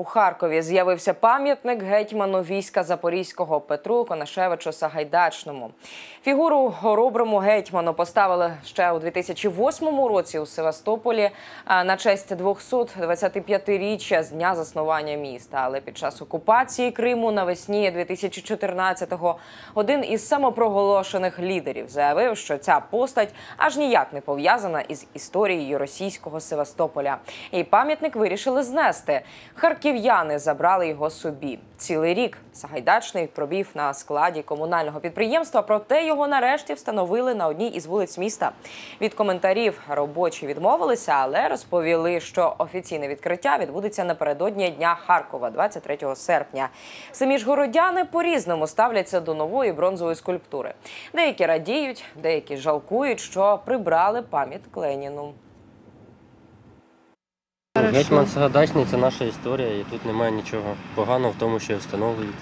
У Харкові з'явився пам'ятник гетьману війська Запорізького Петру Конашевичу Сагайдачному. Фігуру хороброму гетьману поставили ще у 2008 році у Севастополі на честь 225-річчя з дня заснування міста. Але під час окупації Криму навесні 2014-го один із самопроголошених лідерів заявив, що ця постать аж ніяк не пов'язана із історією російського Севастополя. І пам'ятник вирішили знести. Харків'яни забрали його собі. Цілий рік Сагайдачний пробів на складі комунального підприємства, проте його нарешті встановили на одній із вулиць міста. Від коментарів робочі відмовилися, але розповіли, що офіційне відкриття відбудеться напередодні дня Харкова, 23 серпня. Самі ж городяни по-різному ставляться до нової бронзової скульптури. Деякі радіють, деякі жалкують, що прибрали пам'ятник Леніну. Гетьман Сагайдачний це наша історія, і тут немає нічого поганого в тому, що її встановлюють.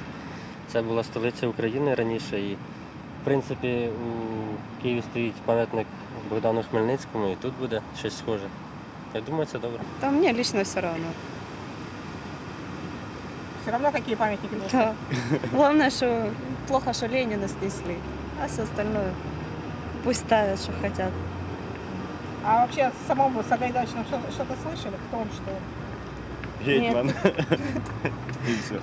Це була столиця України раніше, і в принципі у Києві стоїть пам'ятник Богдану Хмельницькому, і тут буде щось схоже. Я думаю, це добре. Да мне лично все равно. Все равно какие памятники нужны? Да. Главное, что плохо, что Ленина снесли. А все остальное пусть ставят, что хотят. А вообще о самом Сагайдачном что- что-то слышали? Кто он, что он? Гетьман. И все.